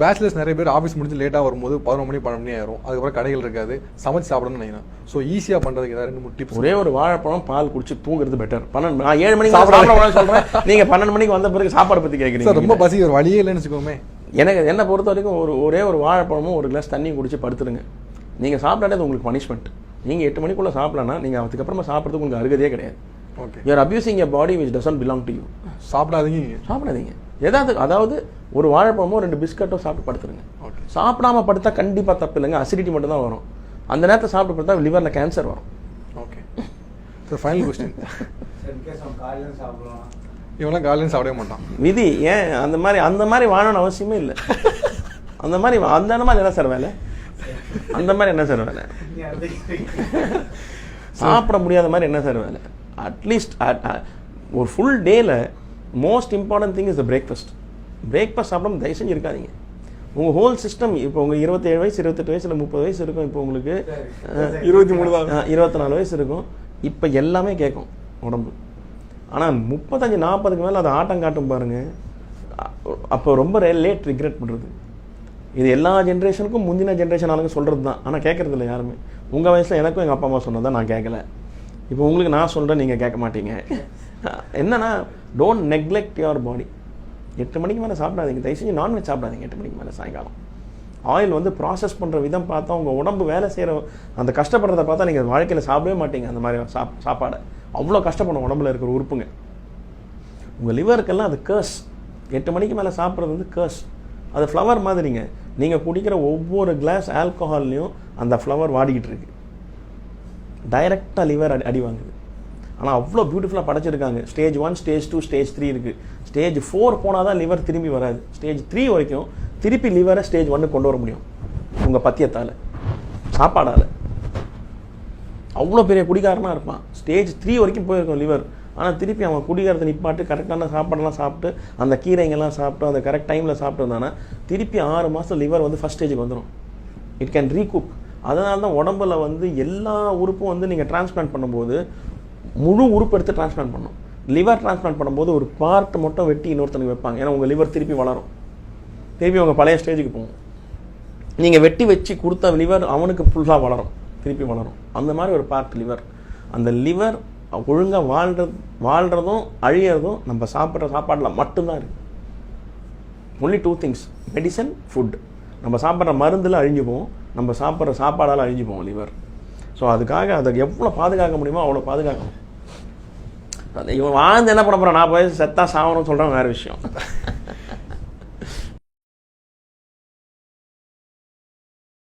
Bachelors நிறைய பேர் office முடிஞ்சு லேட்டாக வரும்போது பதினொரு மணி பன்னெண்டு மணி ஆயிரும். அதுக்கப்புறம் கடைகள் இருக்காது. சமைச்சு சாப்பிடணும்னு நினைக்கிறேன். ஸோ ஈஸியாக பண்ணுறதுக்கு ஏதாவது ரெண்டு மூணு டிப்ஸ் ஒரே ஒரு வாழைப்பழம் பால் குடிச்சு தூங்குறது பெட்டர் பன்னெண்டு நான் ஏழு மணிக்கு சாப்பிட சொல்றேன். நீங்க பன்னெண்டு மணிக்கு வந்த பிறகு சாப்பாடு சார் கேட்குறீங்க ரொம்ப பசி ஒரு வழியே இல்லைன்னு வச்சுக்கோமே. எனக்கு என்னை பொறுத்த வரைக்கும் ஒரு ஒரே ஒரு வாழைப்பழமும் ஒரு கிளாஸ் தண்ணியும் குடிச்சு படுத்துருங்க நீங்க சாப்பிட்டாலே அது உங்களுக்கு பனிஷ்மெண்ட் நீங்க எட்டு மணிக்குள்ள சாப்பிடலன்னா நீங்க அதுக்கப்புறமா சாப்பிட்றதுக்கு உங்களுக்கு அருகதையே கிடையாது. Okay you are abusing a body which doesn't belong to you சாப்பிடாதீங்க. சாப்பிடாதீங்க. ஏதாவது அதாவது ஒரு வாழைப்பழமோ ரெண்டு பிஸ்கட்டோ சாப்பிட்டு படுத்துருங்க. ஓகே சாப்பிடாம படுத்தா கண்டிப்பா தப்பு இல்லைங்க. அசிடிட்டி மட்டும் தான் வரும். அந்த நேரத்தில் சாப்பிட்டு படுத்தா லிவர்ல கேன்சர் வரும். ஓகே சார் ஃபைனல் கொஸ்டின் இவெல்லாம் காலையில் சாப்பிடவே மாட்டான். விதி ஏன் அந்த மாதிரி அந்த மாதிரி வாழணும்னு அவசியமே இல்லை. அந்த மாதிரி வா- அந்த மாதிரி என்ன சார் வேலை? அந்த மாதிரி என்ன சார் வேலை? சாப்பிட முடியாத மாதிரி என்ன சார் வேலை? அட்லீஸ்ட் ஒரு ஃபுல் டேல most important thing is the breakfast breakfast சாப்பிடாம தயவு செஞ்சு இருக்காதீங்க. உங்கள் ஹோல் சிஸ்டம் இப்போ உங்கள் இருபத்தேழு வயசு இருபத்தெட்டு வயசு இல்லை முப்பது வயசு இருக்கும் இப்போ உங்களுக்கு. இருபத்தி மூணு இருபத்தி நாலு வயசு இருக்கும். இப்போ எல்லாமே கேட்கும் உடம்பு. ஆனால் முப்பத்தஞ்சு நாற்பதுக்கு மேலே அது ஆட்டம் காட்டும் பாருங்க. அ- அப்போ ரொம்ப லேட் ரிக்ரெட் பண்ணுறது இது எல்லா ஜென்ரேஷனுக்கும் முந்தின ஜென்ரேஷன் ஆளுங்க சொல்கிறது தான் ஆனால் கேட்கறது இல்லை யாருமே. உங்கள் வயசில் எனக்கும் எங்கள் அப்பா அம்மா சொன்னதை நான் கேட்கல இப்போ உங்களுக்கு நான் சொல்கிறேன் நீங்கள் கேட்க மாட்டீங்க. என்னன்னா டோன்ட் நெக்லெக்ட் யுவர் பாடி எட்டு மணிக்கு மேலே சாப்பிடாதீங்க. தயவு செஞ்சு நான்வெஜ் சாப்பிடாதீங்க எட்டு மணிக்கு மேலே சாயங்காலம். ஆயில் வந்து ப்ராசஸ் பண்ணுற விதம் பார்த்தா உங்கள் உடம்பு வேலை செய்கிற அந்த கஷ்டப்படுறத பார்த்தா நீங்கள் வாழ்க்கையில் சாப்பிடவே மாட்டீங்க அந்த மாதிரி சாப் சாப்பாடை. அவ்வளோ கஷ்டப்படும் உடம்புல இருக்கிற உறுப்புங்க. உங்கள் லிவருக்கெல்லாம் அது கேர்ஸ் எட்டு மணிக்கு மேலே சாப்பிட்றது வந்து கேர்ஸ் அது ஃப்ளவர் மாதிரிங்க. நீங்கள் குடிக்கிற ஒவ்வொரு கிளாஸ் ஆல்கஹால்லையும் அந்த ஃப்ளவர் வாடிக்கிட்டு இருக்கு. டைரெக்டாக லிவர் அடி அடி வாங்குது. ஆனால் அவ்வளோ பியூட்டிஃபுல்லாக படைச்சிருக்காங்க. Stage one stage two stage three இருக்குது ஸ்டேஜ் ஃபோர் போனால் தான் லிவர் திரும்பி வராது. ஸ்டேஜ் த்ரீ வரைக்கும் திருப்பி லிவரை ஸ்டேஜ் ஒன்று கொண்டு வர முடியும். உங்கள் பத்தியத்தால். சாப்பாடால். அவ்வளோ பெரிய குடிகாரனாக இருப்பான். ஸ்டேஜ் த்ரீ வரைக்கும் போயிருக்கும் லிவர் ஆனால் திருப்பி அவன் குடிகாரத்தை நிப்பாட்டு கரெக்டான சாப்பாடெல்லாம் சாப்பிட்டு அந்த கீரைங்கெல்லாம் சாப்பிட்டு அந்த கரெக்ட் டைமில் சாப்பிட்டு இருந்தானா திருப்பி ஆறு மாதம் லிவர் வந்து ஃபஸ்ட் ஸ்டேஜுக்கு வந்துடும் இட் கேன் ரீகூப் அதனால தான் உடம்புல வந்து எல்லா உறுப்பும் வந்து நீங்கள் டிரான்ஸ்பிளான்ட் பண்ணும்போது முழு உறுப்பு எடுத்து டிரான்ஸ்பிளான்ட் பண்ணணும் லிவர் டிரான்ஸ்பிளான்ட் பண்ணும்போது ஒரு பார்ட் மட்டும் வெட்டி இன்னொருத்தனுக்கு வைப்பாங்க. ஏன்னா உங்கள் லிவர் திருப்பி வளரும். திருப்பி உங்கள் பழைய ஸ்டேஜுக்கு போகும். நீங்கள் வெட்டி வச்சு கொடுத்த லிவர் அவனுக்கு ஃபுல்லாக வளரும். திருப்பி வளரும். அந்த மாதிரி ஒரு பார்ட் லிவர் அந்த லிவர் ஒழுங்காக வாழ்றது வாழ்கிறதும் அழியிறதும் நம்ம சாப்பிட்ற சாப்பாடில் மட்டும்தான் இருக்குது only two things medicine food நம்ம சாப்பிட்ற மருந்தில் அழிஞ்சு போவோம் நம்ம சாப்பிட்ற சாப்பாடால் அழிஞ்சு போவோம் லிவர் ஸோ அதுக்காக அதை எவ்வளோ பாதுகாக்க முடியுமோ அவ்வளோ பாதுகாக்கணும் இவன் வாழ்ந்து என்ன பண்ண போகிறான் நான் போய் செத்தா சாகணும்னு சொல்கிறேன் வேறு விஷயம்.